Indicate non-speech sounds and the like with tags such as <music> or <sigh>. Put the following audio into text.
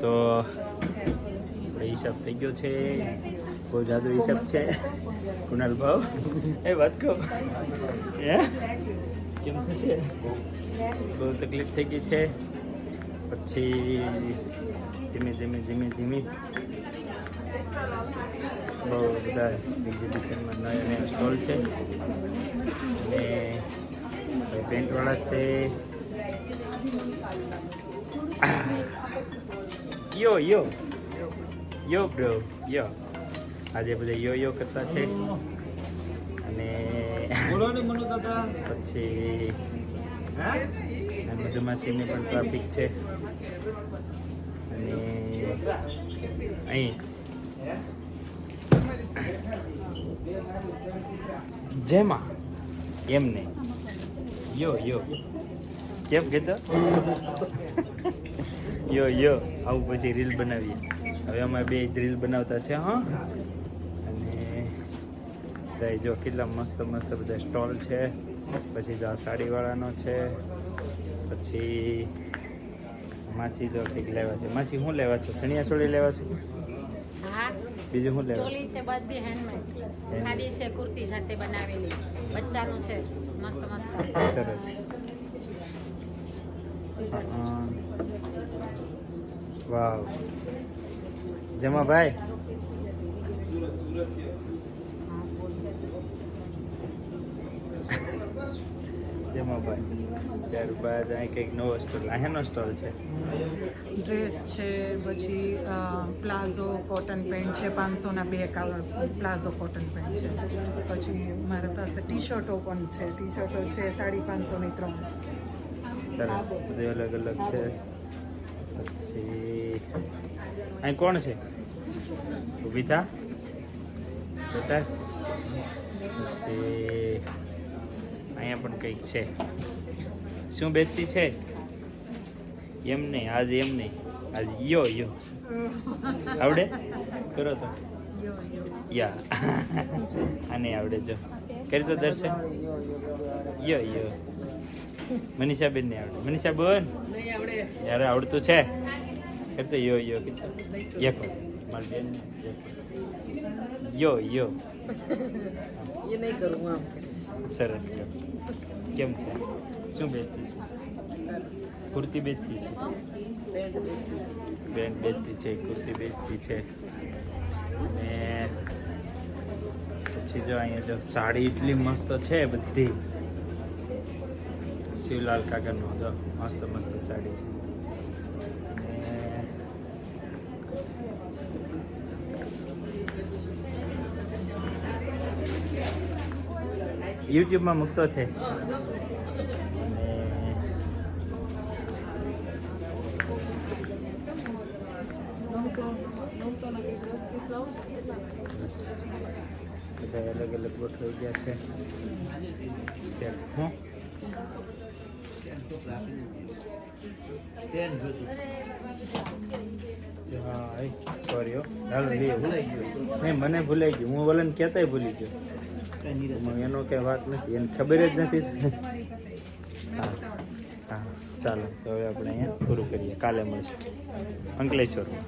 તો આપણે હિસાબ થઈ ગયો છે. બહુ જાદુ હિસાબ છે. કુનાલ ભાવ. એ વાત કહો. હે? કેમ થશે? બહુ તકલીફ થઈ ગઈ છે. પછી ધીમે ધીમે ધીમે ધીમે બહુ બધા એક્ઝિબિશનમાં નવા નવા સ્ટોલ છે. અને પેન્ટવાળા છે. યો યો યો બ્રો યો આજે બધા યો યો કરતા છે. અને પછી મધુમાસીની પણ ટ્રાફિક છે. અને અહીં. જેમાં એમને. યો યો કેમ કીધું યો યો. આવું પછી રીલ બનાવીએ. હવે અમે બે જ રીલ બનાવતા છે હા. અને ત્યાં જો કેટલા મસ્ત મસ્ત બધા સ્ટોલ છે. પછી જો આ સાડીવાળાનો છે. પછી માછી જો કંઈક લેવા છે. માછી શું લેવા છો? ચણિયા ચોળી લેવા છો? બીજું શું લેવા ચોલી છે બધી હેન્ડમેડ સાડી છે કુર્તી સાથે બનાવેલી. બચ્ચાનું છે. મસ્ત મસ્ત. સરસ. વાવ. જમા ભાઈ? જમા ભાઈ? ત્યારબાદ અહીં કંઈક નવો સ્ટોલ સ્ટોલ છે? ડ્રેસ છે, પછી પ્લાઝો કોટન પેન્ટ છે પાંચસોના બે કાવર પ્લાઝો કોટન પેન્ટ છે. પછી મારી પાસે ટી શર્ટો પણ છે. ટી શર્ટો છે સાડી પાંચસોની ત્રણ. સરસ. બધું અલગ અલગ છે. પછી અહીં કોણ છે? ઊભી જોતા પછી અહીંયા પણ કંઈક છે. શું બેચતી છે? એમ નહીં, આજ એમ નહીં. આજ યો યો. આવડે? કરો તો. યા. આ આને આવડે જો. કરી તો દર્શન. યો યો. મનીષા બેન ને આવડે. મનીષા બેન યાર આવડતું છે? કરતો યો યો કીધું. યે મારી બેન યો યો <laughs> એ નહીં કરું આમ સરસ. કેમ છે? શું બેચતી છે? કુર્તી બેચતી છે? બેન બેચતી છે કુર્તી બેચતી છે. ને પછી જો અહીંયા જો સાડી એટલી મસ્ત છે બધી. શિવલાલ કાગરનો હતો. મસ્ત મસ્ત સાડી છે. યુટ્યુબમાં મૂકતો છે. બધા અલગ અલગ ગોઠવાઈ ગયા છે. હું? લે નહીં મને ભૂલાઈ ગયું. હું વલન કેતા ભૂલી ગયો. એનો કઈ વાત નથી. એને ખબર જ નથી. હા ચાલો. તો હવે આપણે અહીંયા પૂરું કરીએ. કાલે મળશું. અંકલેશ્વરમાં.